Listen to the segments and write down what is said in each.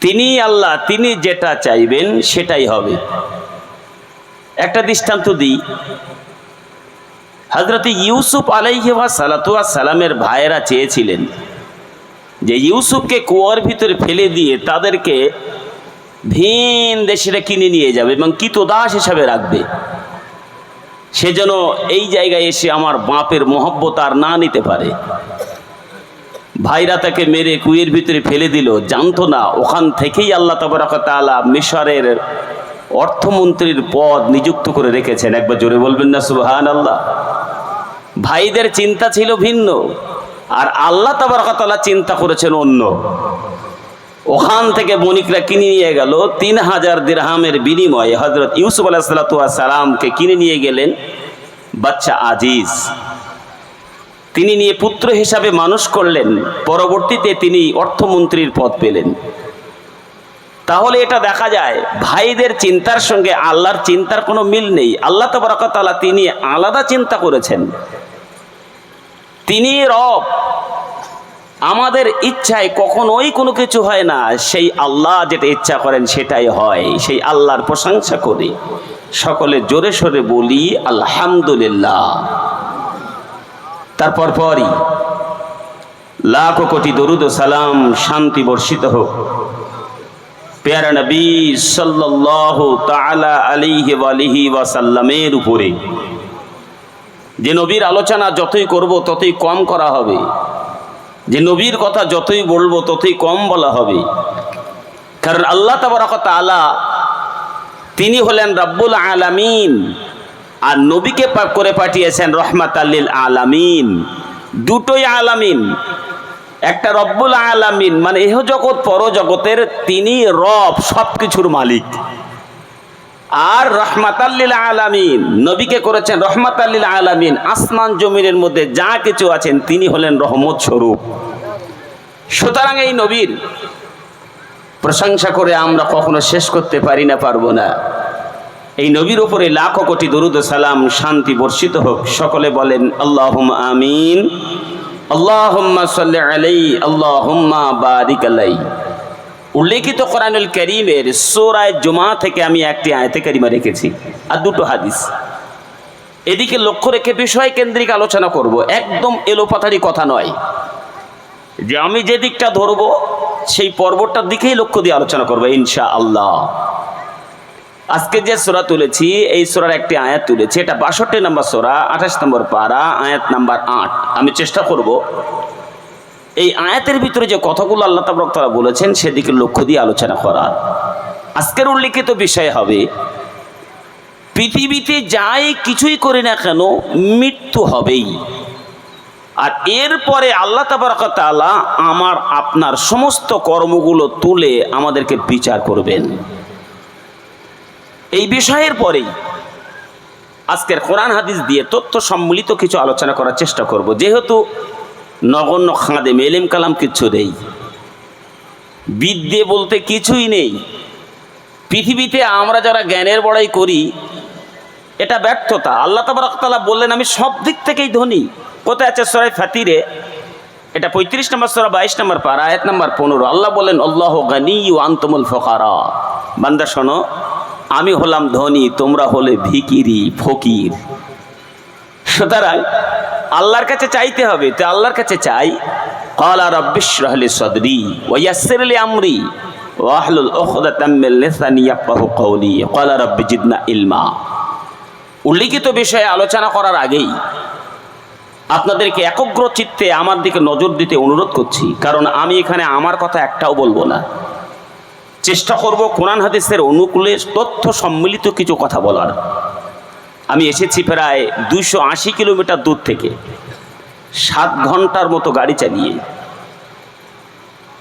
তিনি আল্লাহ, তিনি যেটা চাইবেন সেটাই হবে। একটা দৃষ্টান্ত দিই। হজরত ইউসুফ আলাইহিবা সালাতুয়া সালামের ভাইয়েরা চেয়েছিলেন যে ইউসুফকে কুয়ার ভিতরে ফেলে দিয়ে তাদেরকে ভিন দেশেরা কিনে নিয়ে যাবে এবং কিতদাস হিসাবে রাখবে। সে যেন এই জায়গায় এসে আমার বাপের মহব্বত আর না নিতে পারে। ভাইরা তাকে মেরে কুয়ের ভিতরে ফেলে দিল, জানতো না। ওখান থেকেই আল্লাহ তবরকতালা মিশরের অর্থমন্ত্রীর পদ নিযুক্ত করে রেখেছেন। একবার জোরে বলবেন না সুবহান আল্লাহ ভাইদের চিন্তা ছিল ভিন্ন, আর আল্লাহ তবরকতালা চিন্তা করেছেন অন্য। ওখান থেকে বণিকরা কিনে নিয়ে গেল, তিন হাজার দিরহামের বিনিময়ে হজরত ইউসুফ আলাহ সালামকে কিনে নিয়ে গেলেন বাচ্চা আজিজ। তিনি নিয়ে পুত্র হিসাবে মানুষ করলেন। পরবর্তীতে তিনি অর্থমন্ত্রীর পদ পেলেন। তাহলে এটা দেখা যায়, ভাইদের চিন্তার সঙ্গে আল্লাহর চিন্তার কোনো মিল নেই। আল্লাহ তবরকতালা তিনি আলাদা চিন্তা করেছেন। তিনি রব। আমাদের ইচ্ছায় কখনোই কোনো কিছু হয় না। সেই আল্লাহ যেটা ইচ্ছা করেন সেটাই হয়। সেই আল্লাহর প্রশংসা করি। সকলে জোরে সোরে বলি, আলহামদুলিল্লাহ। তারপর পরই লাখো কোটি দরুদ সালাম শান্তি বর্ষিত হোক। পেয়ারা নবী সাল্লাল্লাহু তাআলা আলাইহি ওয়ালিহি ওয়াসাল্লামের উপরে যে নবীর আলোচনা যতই করব ততই কম করা হবে। যে নবীর কথা যতই বলব ততই কম বলা হবে। কারণ আল্লাহ তাবারক তাআলা তিনি হলেন রব্বুল আলামিন। আর নবীকে করে পাঠিয়েছেন রহমাত আল্লিল আলামিন। দুটোই আলামিন। একটা রব্বুল আলামিন মানে এহ জগৎ পর জগতের তিনি রব সব কিছুর মালিক। আর রহমাতাল্লিল আলামিন, নবীকে করেছেন রহমাতাল্লিল আলামিন, আসমান জমিনের মধ্যে যা কিছু আছেন, তিনি হলেন রহমত স্বরূপ। সুতরাং এই নবীর প্রশংসা করে আমরা কখনো শেষ করতে পারি না, পারব না। এই নবীর উপরে লাখো কোটি দরুদ সালাম শান্তি বর্ষিত হোক। সকলে বলেন আল্লাহ আমিন। আল্লাহুম্মা সাল্লি আলাই আল্লাহুম্মা বারিক আলাই উল্লেখিত কোরআনুল করিমের সোরায় জুমা থেকে আমি একটি আয়তে কারিমা রেখেছি আর দুটো হাদিস। এদিকে লক্ষ্য রেখে বিষয় কেন্দ্রিক আলোচনা করব। একদম এলোপাথারি কথা নয়। যে আমি যে দিকটা ধরবো, সেই পর্বটার দিকেই লক্ষ্য দিয়ে আলোচনা করব ইনশা আল্লাহ আজকে যে সোরা তুলেছি, এই সোরার একটি আয়াত তুলেছি। এটা বাষট্টি নম্বর সোরা, আঠাশ নম্বর পারা, আয়াত নাম্বার আট। আমি চেষ্টা করব, এই আয়াতের ভিতরে যে কথাগুলো আল্লাহ তাবরক তারা বলেছেন, সেদিকে লক্ষ্য দিয়ে আলোচনা করার। আজকের উল্লেখিত বিষয় হবে, পৃথিবীতে যাই কিছুই করি না কেন, মৃত্যু হবেই। আর এরপরে আল্লাহ তাবারক তাআলা আমার, আপনার সমস্ত কর্মগুলো তুলে আমাদেরকে বিচার করবেন। এই বিষয়ের পরেই আজকের কোরআন হাদিস দিয়ে তথ্য সম্মিলিত কিছু আলোচনা করার চেষ্টা করব। যেহেতু নগণ্য খাঁদে মেলেম কালাম কিচ্ছু নেই, বিদ্যে বলতে কিছুই নেই, পৃথিবীতে আমরা যারা জ্ঞানের বড়াই করি, এটা ব্যর্থতা। আল্লাহ তাবারকতালা বললেন, আমি সব দিক থেকেই ধনী। কোথায় আছে সরাই ফাতিরে? এটা পঁয়ত্রিশ নম্বর সরা, বাইশ নম্বর পারা, আয়াত নম্বর পনেরো। আল্লাহ বলেন আল্লাহ গানি ও আন্তমুল ফকারা। বান্দা শোনো আমি হলাম ধনী, তোমরা হলে ভিকিরি, ফকির। সুতরাং আল্লাহর কাছে চাইতে হবে। তো আল্লাহর কাছে চাই। কলা রব্বিশরহলি সদরি ওয়াসিরলি আমরি ওয়াহলুল ওখদাতাম্মিল্লিসানিয়াফাহু কওলি। কলা রব্বি জিদনা ইলমা। উল্লিখিত বিষয়ে আলোচনা করার আগেই আপনাদেরকে একগ্র চিত্তে আমার দিকে নজর দিতে অনুরোধ করছি। কারণ আমি এখানে আমার কথা একটাও বলব না। চেষ্টা করব কোরআন হাদিসের অনুকূলে তথ্য সম্মিলিত কিছু কথা বলার। আমি এসেছি প্রায় দুইশো আশি কিলোমিটার দূর থেকে। সাত ঘণ্টার মতো গাড়ি চালিয়ে।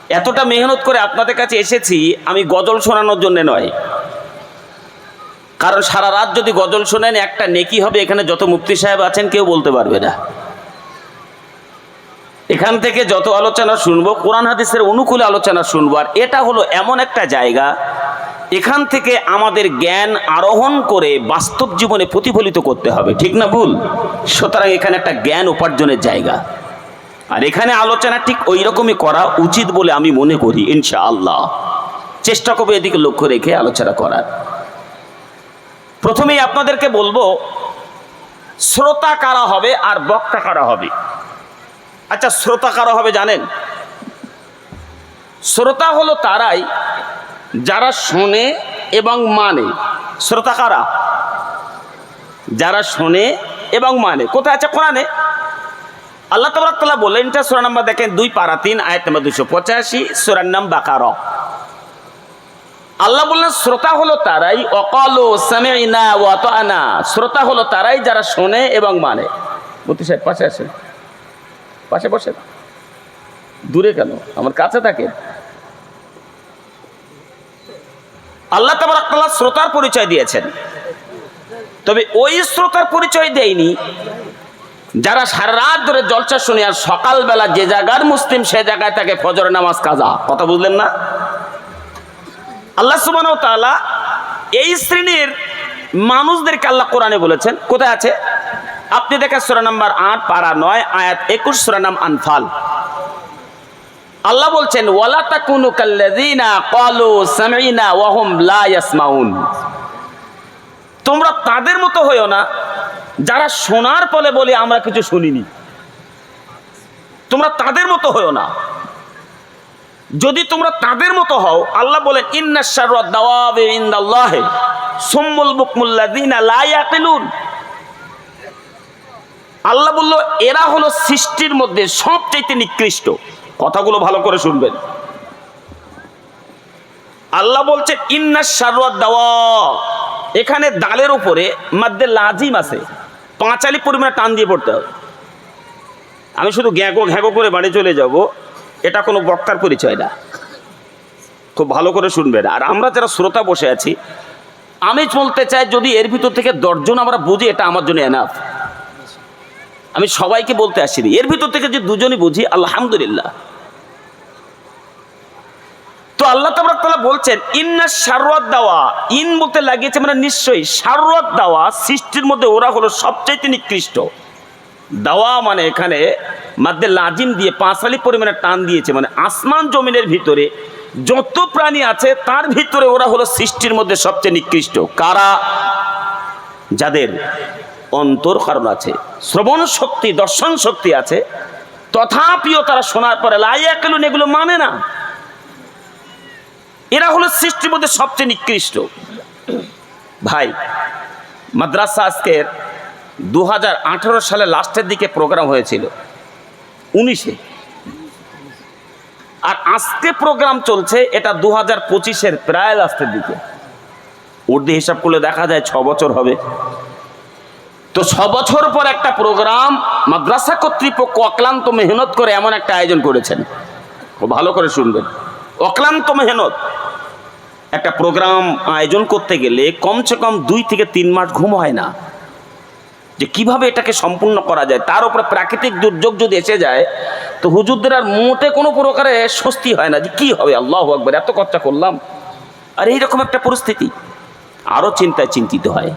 এতটা মেহনত করে আপনাদের কাছে এসেছি, আমি গজল শোনানোর জন্য নয়। কারণ সারা রাত যদি গজল শোনেন, একটা নেকি হবে এখানে যত মুফতি সাহেব আছেন, কেউ বলতে পারবে না। এখান থেকে যত আলোচনা শুনব, কোরআন হাদিসের অনুকূলে আলোচনা শুনব, আর এটা হলো এমন একটা জায়গা, এখান থেকে আমাদের জ্ঞান আরোহণ করে বাস্তব জীবনে প্রতিফলিত করতে হবে। ঠিক না ভুল? সুতরাং এখানে একটা জ্ঞান উপার্জনের জায়গা। আর এখানে আলোচনা ঠিক ওই রকমই করা উচিত বলে আমি মনে করি ইনশা আল্লাহ চেষ্টা করব এদিকে লক্ষ্য রেখে আলোচনা করার। প্রথমেই আপনাদেরকে বলব, শ্রোতা কারা হবে আর বক্তা কারা হবে? আচ্ছা শ্রোতা কারা হবে জানেন? শ্রোতা হলো তারাই যারা শোনে এবং মানে। শ্রোতা কারা? যারা শোনে এবং মানে। কোথায় আছে কোরআনে? আল্লাহ তবরাকাল্লাহ বললেন, এটা সুরা নাম্বার দেখেন দুই পারা তিন, আয়াত নাম্বার দুশো পঁচাশি সুরার নাম বাকার। আল্লাহ বললেন, শ্রোতা হলো তারাই, অকলো সামেইনা ওয়াতানা শ্রোতা হলো তারাই যারা শোনে এবং মানে। মতি সাহেব পাশে আসেন। পাশে বসেন দূরে কেন? আমার কাছে থাকে। আল্লাহ তাবারাকাল্লাহ শ্রোতার পরিচয় দিয়েছেন। তবে ওই শ্রোতার পরিচয় দেয়নি যারা সারা রাত ধরে জলসা শুনে আর সকালবেলা যে জায়গার মুসলিম সে জায়গায় তাকে ফজর নামাজ কাজা। কথা বুঝলেন না? আল্লাহ তাআলা এই শ্রেণির মানুষদেরকে আল্লাহ কোরআনে বলেছেন। কোথায় আছে? আপনি দেখেন সুরা নাম্বার আট, পারা নয়, আয়াত একুশ, সুরা নাম আনফাল। আল্লাহ বলছেন, ওয়ালা তাকুনু কাল্লাযিনা ক্বালু সামিনা ওয়া হুম লা ইয়াসমাউন। তোমরা তাদের মতো হইও না, যারা শোনার ফলে বলে আমরা কিছু শুনিনি। তোমরা তাদের মতো হইও না। যদি তোমরা তাদের মতো হও, আল্লাহ বলেন ইন্না শাররাদ দাওয়াবি ইনদাল্লাহ, সুম্মুল বুকমুল্লাযিনা লা ইয়াকিলুন। আল্লাহ বলল, এরা হলো সৃষ্টির মধ্যে সবচাইতে নিকৃষ্ট। কথাগুলো ভালো করে শুনবেন। আল্লাহ বলছে, ইন্না শাররাদ দাওয়া এখানে দালের উপরে মাদ্দে লাজিম আছে। পাঁচালি পরিমাণে টান দিয়ে পড়তে হবে। আমি শুধু গ্যাগো ঘ্যাগো করে বাড়ি চলে যাব, এটা কোনো বক্তার পরিচয় না। খুব ভালো করে শুনবেন। আর আমরা যারা শ্রোতা বসে আছি, আমি বলতে চাই, যদি এর ভিতর থেকে দশজন আমরা বুঝি, এটা আমার জন্য এনাফ আমি সবাইকে বলতে আসিনি। এর ভিতর থেকে যে দুজনই বুঝি, আলহামদুলিল্লাহ। তো আল্লাহ তালা বলছেন, ইন্না সারওয়াত দাওয়া। ইন বলতে লাগিয়েছে মানে নিশ্চয়ই সারওয়াত দাওয়া সৃষ্টির মধ্যে ওরা হলো সবচাইতে নিকৃষ্ট। দাওয়া মানে এখানে মাদ্দে লাজিম দিয়ে পাঁচালি পরিমাণে টান দিয়েছে মানে আসমান জমিনের ভিতরে যত প্রাণী আছে, তার ভিতরে ওরা হলো সৃষ্টির মধ্যে সবচেয়ে নিকৃষ্ট। কারা? যাদের। অন্তর কারণ আছে, শ্রবণ শক্তি, দর্শন শক্তি আছে, তথাপিও তারা শোনার পরে লাইয়াকেলুন এগুলো মানে না। এরা হলো সৃষ্টির মধ্যে সবচেয়ে নিকৃষ্ট। ভাই, মাদ্রাসা আজকের দু সালে লাস্টের দিকে প্রোগ্রাম হয়েছিল, উনিশে। আর আজকে প্রোগ্রাম চলছে, এটা দু হাজার পঁচিশের প্রায় লাস্টের দিকে। উর্দি হিসাব করলে দেখা যায় ছ বছর হবে। তো ছ বছর পর একটা প্রোগ্রাম মাদ্রাসা কর্তৃপক্ষ অক্লান্ত মেহনত করে এমন একটা আয়োজন করেছেন। ভালো করে শুনবেন। অক্লান্ত মেহনত। একটা প্রোগ্রাম আয়োজন করতে গেলে কমসে কম দুই থেকে তিন মাস ঘুম হয় না। যে কীভাবে এটাকে সম্পূর্ণ করা যায়, তার উপরে প্রাকৃতিক দুর্যোগ যদি এসে যায়, তো হুজুরদের আর মোটে কোনো প্রকারে স্বস্তি হয় না যে কি হবে, আল্লাহ আকবর, এত খরচা করলাম। আর এইরকম একটা পরিস্থিতি। আরও চিন্তায় চিন্তিত হয়।